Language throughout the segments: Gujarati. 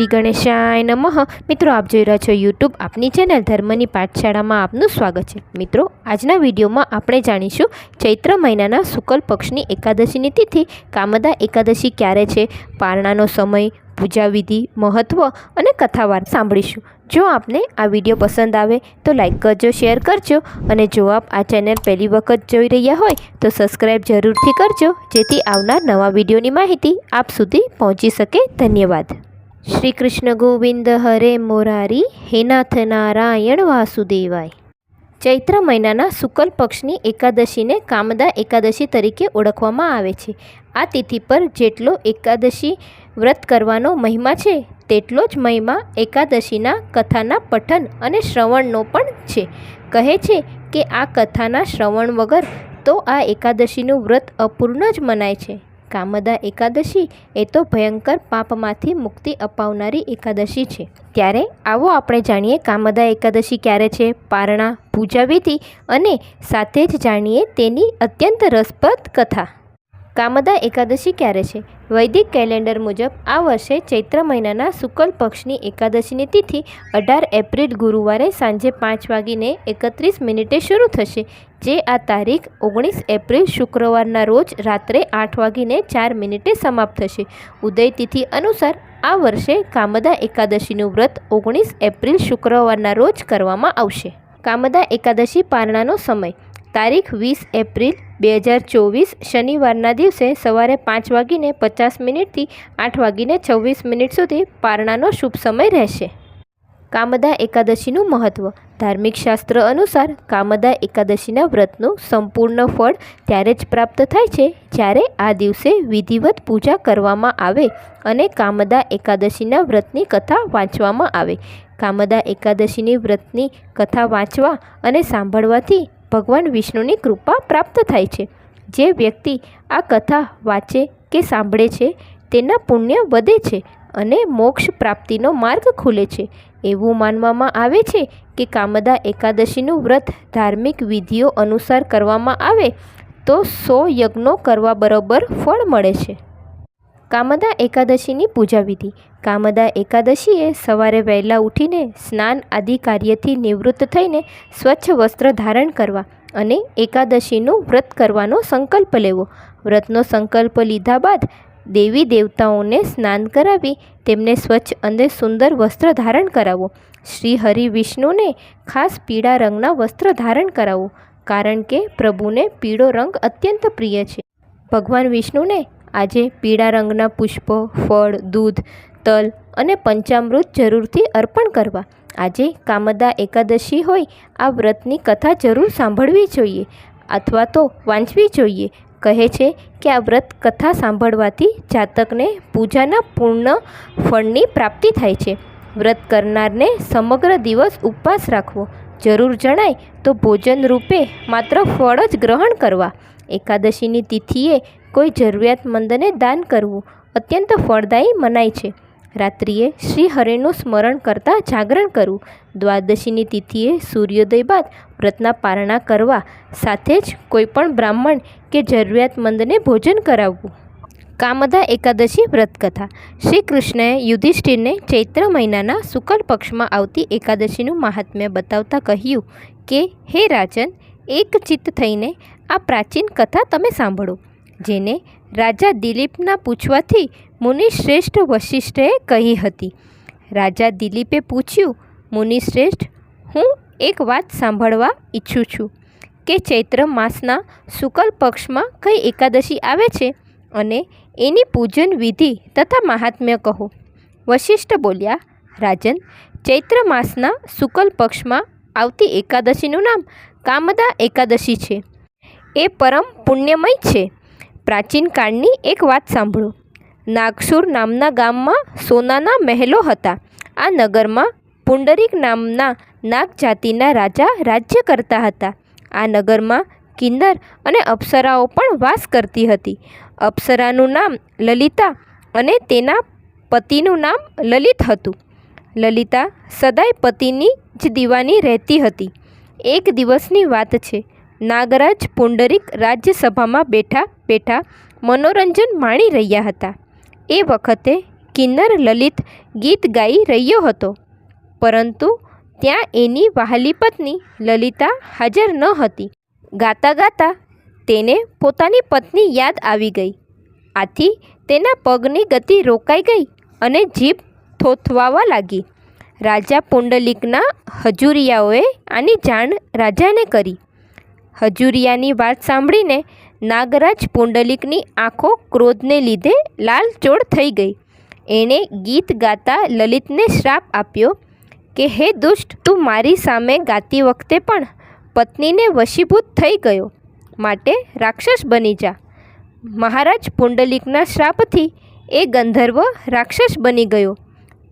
શ્રી ગણેશાય નમઃ. મિત્રો, આપ જોઈ રહ્યા છો યુટ્યુબ આપની ચેનલ ધર્મની પાઠશાળામાં આપનું સ્વાગત છે. મિત્રો, આજના વિડીયોમાં આપણે જાણીશું ચૈત્ર મહિનાના શુક્લ પક્ષની એકાદશીની તિથિ. કામદા એકાદશી ક્યારે છે? પારણાનો સમય, પૂજાવિધિ મહત્ત્વ અને કથાવાર સાંભળીશું. જો આપને આ વીડિયો પસંદ આવે તો લાઇક કરજો, શેર કરજો અને જો આપ આ ચેનલ પહેલી વખત જોઈ રહ્યા હોય તો સબસ્ક્રાઈબ જરૂરથી કરજો જેથી આવનાર નવા વિડીયોની માહિતી આપ સુધી પહોંચી શકે. ધન્યવાદ. શ્રી કૃષ્ણ ગોવિંદ હરે મોરારી, હેનાથ નારાયણ વાસુદેવાય. ચૈત્ર મહિનાના શુક્લ પક્ષની એકાદશીને કામદા એકાદશી તરીકે ઓળખવામાં આવે છે. આ તિથિ પર જેટલો એકાદશી વ્રત કરવાનો મહિમા છે, તેટલો જ મહિમા એકાદશીના કથાના પઠન અને શ્રવણનો પણ છે. કહે છે કે આ કથાના શ્રવણ વગર તો આ એકાદશીનું વ્રત અપૂર્ણ જ મનાય છે. કામદા એકાદશી એ તો ભયંકર પાપમાંથી મુક્તિ અપાવનારી એકાદશી છે. ત્યારે આવો આપણે જાણીએ કામદા એકાદશી ક્યારે છે? પારણા પૂજાવિધિ અને સાથે જ જાણીએ તેની અત્યંત રસપ્રદ કથા. કામદા એકાદશી ક્યારે છે? વૈદિક કેલેન્ડર મુજબ આ વર્ષે ચૈત્ર મહિનાના શુક્લ પક્ષની એકાદશીની તિથિ અઢાર એપ્રિલ ગુરુવારે સાંજે પાંચ વાગીને એકત્રીસ મિનિટે શરૂ થશે, જે આ તારીખ ઓગણીસ એપ્રિલ શુક્રવારના રોજ રાત્રે આઠ વાગીને ચાર મિનિટે સમાપ્ત થશે. ઉદય તિથિ અનુસાર આ વર્ષે કામદા એકાદશીનું વ્રત ઓગણીસ એપ્રિલ શુક્રવારના રોજ કરવામાં આવશે. કામદા એકાદશી પારણાનો સમય, તારીખ વીસ એપ્રિલ બે હજાર ચોવીસ શનિવારના દિવસે સવારે પાંચ વાગીને પચાસ મિનિટથી આઠ વાગીને છવ્વીસ મિનિટ સુધી પારણાનો શુભ સમય રહેશે. કામદા એકાદશીનું મહત્ત્વ ધાર્મિક શાસ્ત્ર અનુસાર કામદા એકાદશીના વ્રતનું સંપૂર્ણ ફળ ત્યારે જ પ્રાપ્ત થાય છે જ્યારે આ દિવસે વિધિવત પૂજા કરવામાં આવે અને કામદા એકાદશીના વ્રતની કથા વાંચવામાં આવે. કામદા એકાદશીની વ્રતની કથા વાંચવા અને સાંભળવાથી ભગવાન વિષ્ણુની કૃપા પ્રાપ્ત થાય છે. જે વ્યક્તિ આ કથા વાંચે કે સાંભળે છે, તેના પુણ્ય વધે છે અને મોક્ષ પ્રાપ્તિનો માર્ગ ખુલે છે. એવું માનવામાં આવે છે કે કામદા એકાદશીનું વ્રત ધાર્મિક વિધિઓ અનુસાર કરવામાં આવે તો સો યજ્ઞો કરવા બરોબર ફળ મળે છે. કામદા એકાદશીની પૂજા વિધિ. કામદા એકાદશીએ સવારે વહેલા ઉઠીને સ્નાન આદિ કાર્યથી નિવૃત્ત થઈને સ્વચ્છ વસ્ત્ર ધારણ કરવા અને એકાદશીનું વ્રત કરવાનો સંકલ્પ લેવો. વ્રતનો સંકલ્પ લીધા બાદ દેવી દેવતાઓને સ્નાન કરાવી તેમને સ્વચ્છ અને સુંદર વસ્ત્ર ધારણ કરાવો. શ્રી હરિ વિષ્ણુને ખાસ પીળા રંગના વસ્ત્ર ધારણ કરાવો, કારણ કે પ્રભુને પીળો રંગ અત્યંત પ્રિય છે. ભગવાન વિષ્ણુને આજે પીળા રંગના પુષ્પો, ફળ, દૂધ, તલ અને પંચામૃત જરૂરથી અર્પણ કરવા. આજે કામદા એકાદશી હોય, આ વ્રતની કથા જરૂર સાંભળવી જોઈએ અથવા તો વાંચવી જોઈએ. કહે છે કે આ વ્રત કથા સાંભળવાથી જાતકને પૂજાના પૂર્ણ ફળની પ્રાપ્તિ થાય છે. વ્રત કરનારને સમગ્ર દિવસ ઉપવાસ રાખવો. જરૂર જણાય તો ભોજન રૂપે માત્ર ફળ જ ગ્રહણ કરવા. એકાદશીની તિથિએ કોઈ જરૂરિયાતમંદને દાન કરવું અત્યંત ફળદાયી મનાય છે. રાત્રિએ શ્રી હરિનું સ્મરણ કરતાં જાગરણ કરવું. દ્વાદશીની તિથિએ સૂર્યોદય બાદ વ્રતના પારણા કરવા સાથે જ કોઈપણ બ્રાહ્મણ કે જરૂરિયાતમંદને ભોજન કરાવવું. કામદા એકાદશી વ્રતકથા. શ્રી કૃષ્ણએ યુધિષ્ઠિરને ચૈત્ર મહિનાના શુકલ પક્ષમાં આવતી એકાદશીનું મહાત્મ્ય બતાવતા કહ્યું કે, હે રાજન, એક ચિત્ત થઈને આ પ્રાચીન કથા તમે સાંભળો. જેને રાજા દિલીપના પૂછવાથી મુનિશ્રેષ્ઠ વશિષ્ઠએ કહી હતી. રાજા દિલીપે પૂછ્યું મુનિશ્રેષ્ઠ હું એક વાત સાંભળવા ઈચ્છું છું કે ચૈત્ર માસના શુકલ પક્ષમાં કઈ એકાદશી આવે છે અને એની પૂજન વિધિ તથા મહાત્મ્ય કહો. વશિષ્ઠ બોલ્યા, રાજન, ચૈત્ર માસના શુકલ પક્ષમાં આવતી એકાદશીનું નામ કામદા એકાદશી છે. એ પરમ પુણ્યમય છે. પ્રાચીન કાળની એક વાત સાંભળો. નાગસુર નામના ગામમાં સોનાના મહેલો હતા. આ નગરમાં પુંડરીક નામના નાગ જાતિના રાજા રાજ્ય કરતા હતા. આ નગરમાં કિન્નર અને અપ્સરાઓ પણ વાસ કરતી હતી. અપ્સરાનું નામ લલિતા અને તેના પતિનું નામ લલિત હતું. લલિતા સદાય પતિની જ દીવાની રહેતી હતી. એક દિવસની વાત છે. નાગરાજ પુંડરીક રાજ્યસભામાં બેઠા બેઠા મનોરંજન માણી રહ્યા હતા. એ વખતે કિન્નર લલિત ગીત ગાઈ રહ્યો હતો. પરંતુ ત્યાં એની વહાલી પત્ની લલિતા હાજર ન હતી. ગાતા ગાતા તેને પોતાની પત્ની યાદ આવી ગઈ. આથી તેના પગની ગતિ રોકાઈ ગઈ અને જીભ થોથવાવા લાગી. રાજા પુંડલિકના હજુરિયાઓએ આની જાણ રાજાને કરી. હજુરિયાની વાત સાંભળીને નાગરાજ પુંડલિકની આંખો ક્રોધને લીધે લાલચોળ થઈ ગઈ. એણે ગીત ગાતા લલિતને શ્રાપ આપ્યો કે, હે દુષ્ટ, તું મારી સામે ગાતી વખતે પણ પત્નીને વશીભૂત થઈ ગયો. માટે રાક્ષસ બની જા. મહારાજ પુંડલિકના શ્રાપથી એ ગંધર્વ રાક્ષસ બની ગયો.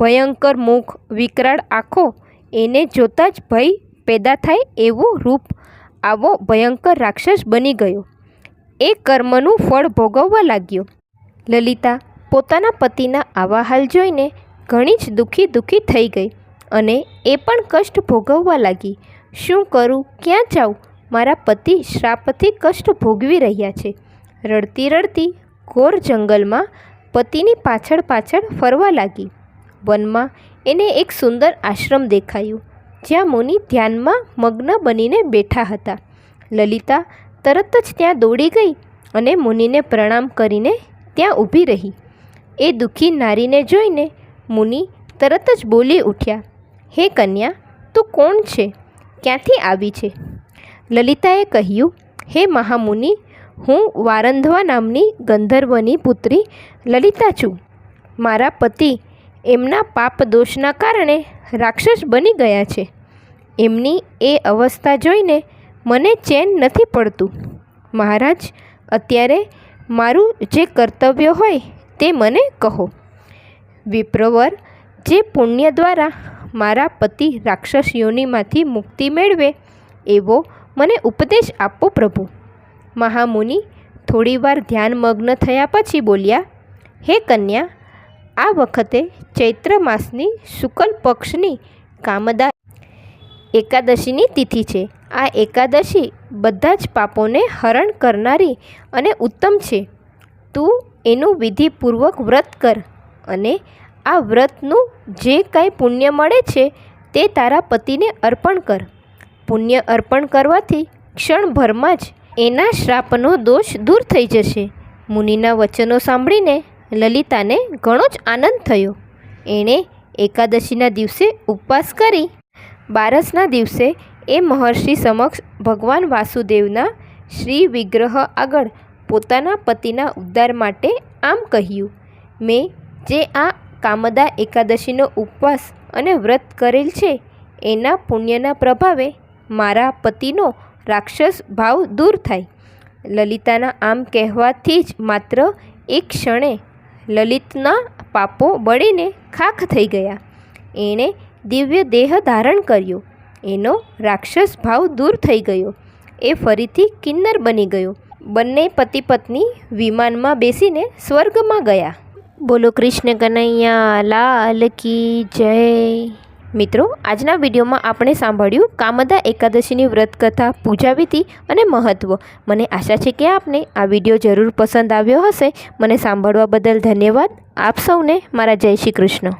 ભયંકર મુખ વિકરાળ આંખો એને જોતાં જ ભય પેદા થાય એવું રૂપ આવો ભયંકર રાક્ષસ બની ગયો. એ કર્મનું ફળ ભોગવવા લાગ્યો. લલિતા પોતાના પતિના આવા હાલ જોઈને ઘણી જ દુઃખી દુઃખી થઈ ગઈ અને એ પણ કષ્ટ ભોગવવા લાગી. શું કરું? ક્યાં જાઉં? મારા પતિ શ્રાપથી કષ્ટ ભોગવી રહ્યા છે. રડતી રડતી ઘોર જંગલમાં પતિની પાછળ પાછળ ફરવા લાગી. વનમાં એને એક સુંદર આશ્રમ દેખાયું. જ્યાં મુનિ ધ્યાનમાં મગ્ન બનીને બેઠા હતા. લલિતા તરત જ ત્યાં દોડી ગઈ અને મુનિને પ્રણામ કરીને ત્યાં ઊભી રહી. એ દુઃખી નારીને જોઈને મુનિ તરત જ બોલી ઉઠ્યા, હે કન્યા, તું કોણ છે? ક્યાંથી આવી છે? લલિતાએ કહ્યું, હે મહામુનિ, હું વારંધવા નામની ગંધર્વની પુત્રી લલિતા છું. મારા પતિ એમના પાપ દોષના કારણે રાક્ષસ બની ગયા છે. એમની એ અવસ્થા જોઈને મને ચેન નથી પડતું. મહારાજ, અત્યારે મારું જે કર્તવ્ય હોય તે મને કહો. વિપ્રવર, જે પુણ્ય દ્વારા મારા પતિ રાક્ષસ યોનિમાંથી મુક્તિ મેળવે, એવો મને ઉપદેશ આપો પ્રભુ. મહામુનિ થોડીવાર ધ્યાનમગ્ન થયા પછી બોલ્યા, હે કન્યા આ વખતે ચૈત્ર માસની શુક્લ પક્ષની કામદા એકાદશીની તિથિ છે. આ એકાદશી બધા જ પાપોને હરણ કરનારી અને ઉત્તમ છે. તું એનું વિધિપૂર્વક વ્રત કર અને આ વ્રતનું જે કાંઈ પુણ્ય મળે છે તે તારા પતિને અર્પણ કર. પુણ્ય અર્પણ કરવાથી ક્ષણભરમાં જ એના શ્રાપનો દોષ દૂર થઈ જશે. મુનિના વચનો સાંભળીને લલિતાને ઘણો જ આનંદ થયો. એણે એકાદશીના દિવસે ઉપવાસ કરી. બારસના દિવસે એ મહર્ષિ સમક્ષ ભગવાન વાસુદેવના શ્રી વિગ્રહ આગળ પોતાના પતિના ઉદ્ધાર માટે આમ કહ્યું, મેં જે આ કામદા એકાદશીનો ઉપવાસ અને વ્રત કરેલ છે, એના પુણ્યના પ્રભાવે મારા પતિનો રાક્ષસ ભાવ દૂર થાય. લલિતાના આમ કહેવાથી જ માત્ર એક ક્ષણે લલિતના પાપો બળીને ખાખ થઈ ગયા. એણે દિવ્ય દેહ ધારણ કર્યો. એનો રાક્ષસ ભાવ દૂર થઈ ગયો. એ ફરીથી કિન્નર બની ગયો. બંને પતિ પત્ની વિમાનમાં બેસીને સ્વર્ગમાં ગયા. બોલો કૃષ્ણ કનૈયા, લાલ કી જય. મિત્રો, આજના વિડીયોમાં આપણે સાંભળ્યું કામદા એકાદશીની વ્રત કથા પૂજા અને મહત્ત્વ મને આશા છે કે આપને આ વીડિયો જરૂર પસંદ આવ્યો હશે. મને સાંભળવા બદલ ધન્યવાદ. આપ સૌને મારા જય શ્રી કૃષ્ણ.